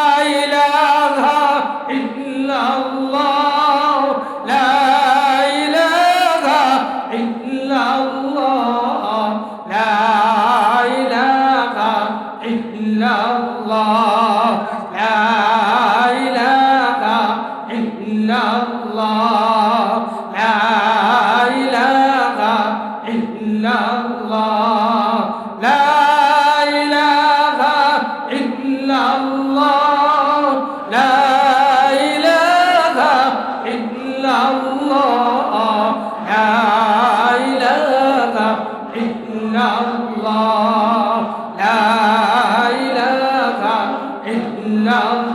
لا إلا الله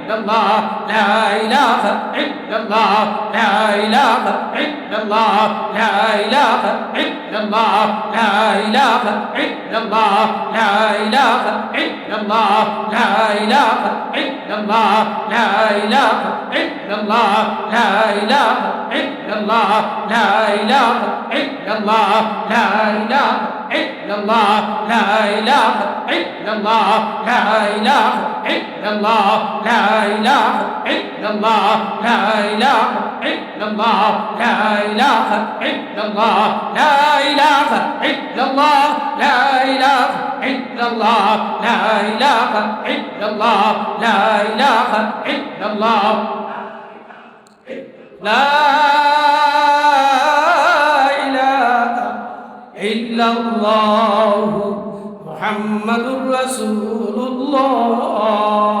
الله لا إله إلا الله لا إله إلا الله لا إله إلا الله لا إله إلا الله لا إله إلا الله لا إله إلا الله لا إله إلا الله لا إله إلا الله لا إله إلا الله لا إله إلا الله لا ইলাহা ইল্লাল্লাহ, লা ইলাহা ইল্লাল্লাহ, লা ইলাহা ইল্লাল্লাহ, লা ইলাহা ইল্লাল্লাহ, লা ইলাহা ইল্লাল্লাহ, লা ইলাহা ইল্লাল্লাহ, লা ইলাহা ইল্লাল্লাহ لا إله إلا الله محمد رسول الله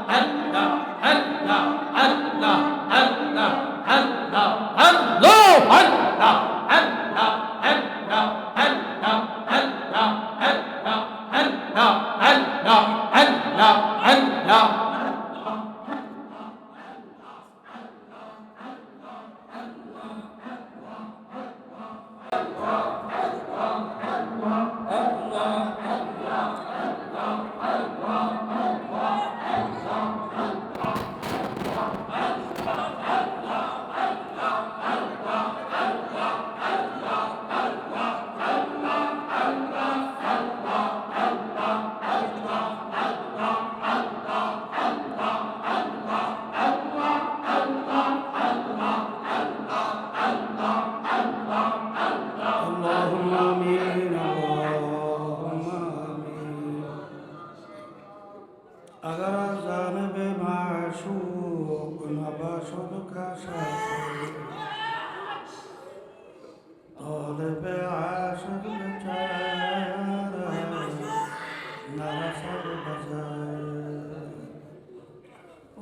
বাজার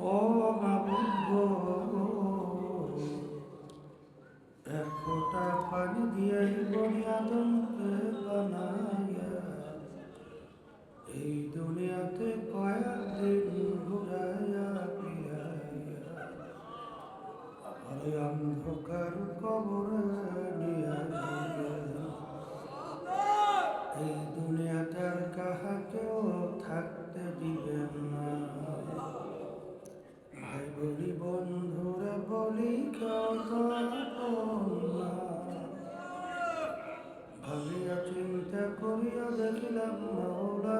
ও গো এক ফোঁটা পানি দিয়ে বনিয়াদমকে বানাইয়া, এই দুনিয়াতে কয়েকদিন ঘুরাইয়া, ফিরাইয়া। আরে অন্ধকার কবরে নিয়ে দিবেন না ভাই বলি বন্ধুরে বলি। ভাবিয়া চিন্তা করিয়া দেখিলাম মৌলা